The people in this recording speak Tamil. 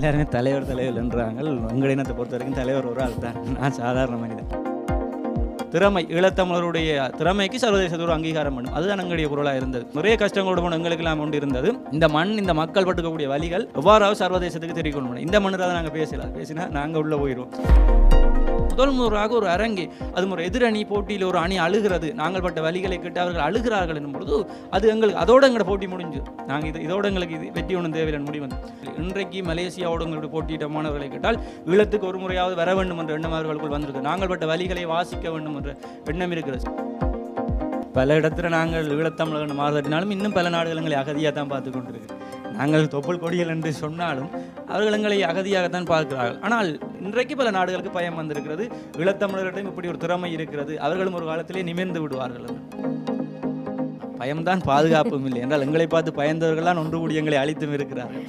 எல்லாருமே தலைவர் தலைவர் என்றாங்க எங்கள் இனத்தை பொறுத்த வரைக்கும் தலைவர் ஒரு ஆள் தான். நான் சாதாரண மனிதன். திறமை ஈழத்தமிழருடைய திறமைக்கு சர்வதேச ஒரு அங்கீகாரம் பண்ணும். அதுதான் எங்களுடைய பொருளாக இருந்தது. நிறைய கஷ்டங்களோடு போன எங்களுக்கு எல்லாம் கொண்டு இருந்தது. இந்த மண் இந்த மக்கள் பட்டுக்கக்கூடிய வழிகள் எவ்வாறாவது சர்வதேசத்துக்கு தெரிவிக்கணும் இந்த மண்ணு தான் நாங்கள் பேசலாம் பேசினா நாங்கள் உள்ளே போயிடுவோம் முதல் முறையாக ஒரு அரங்கு அது ஒரு எதிரணி போட்டியில் ஒரு அணி அழுகிறது. நாங்கள் பட்ட வழிகளை கேட்டு அவர்கள் அழுகிறார்கள் என்னும் பொழுது அது எங்களுக்கு அதோட எங்களோட போட்டி முடிஞ்சு. நாங்கள் இது இதோட எங்களுக்கு இது வெற்றி ஒன்றும் தேவையில்லை முடிவு இன்றைக்கு மலேசியாவோட எங்களுடைய போட்டியிட்ட மாணவர்களை கேட்டால் ஈழத்துக்கு ஒரு முறையாவது வர வேண்டும் என்ற எண்ணம் அவர்களுக்குள் வந்திருக்கு. நாங்கள் பட்ட வழிகளை வாசிக்க வேண்டும் என்ற எண்ணம் இருக்கிறது. பல இடத்துல நாங்கள் ஈழத்தமிழர்கள் மாறுதட்டினாலும் இன்னும் பல நாடுகள் எங்களை அகதியாக தான் பார்த்து கொண்டிருக்கு நாங்கள் தொப்புள் கொடிகள் என்று சொன்னாலும் அவர்கள் எங்களை அகதியாகத்தான் பார்க்கிறார்கள். ஆனால் இன்றைக்கு பல நாடுகளுக்கு பயம் வந்திருக்கிறது. ஈழத்தமிழர்களிடம் இப்படி ஒரு திறமை இருக்கிறது. அவர்களும் ஒரு காலத்திலே நிமிர்ந்து விடுவார்கள் பயம்தான் பாதுகாப்பும் இல்லை. என்றால் எங்களை பார்த்து பயந்தவர்கள்லாம் ஒன்று கூடி எங்களை அழித்தும் இருக்கிறார்கள்.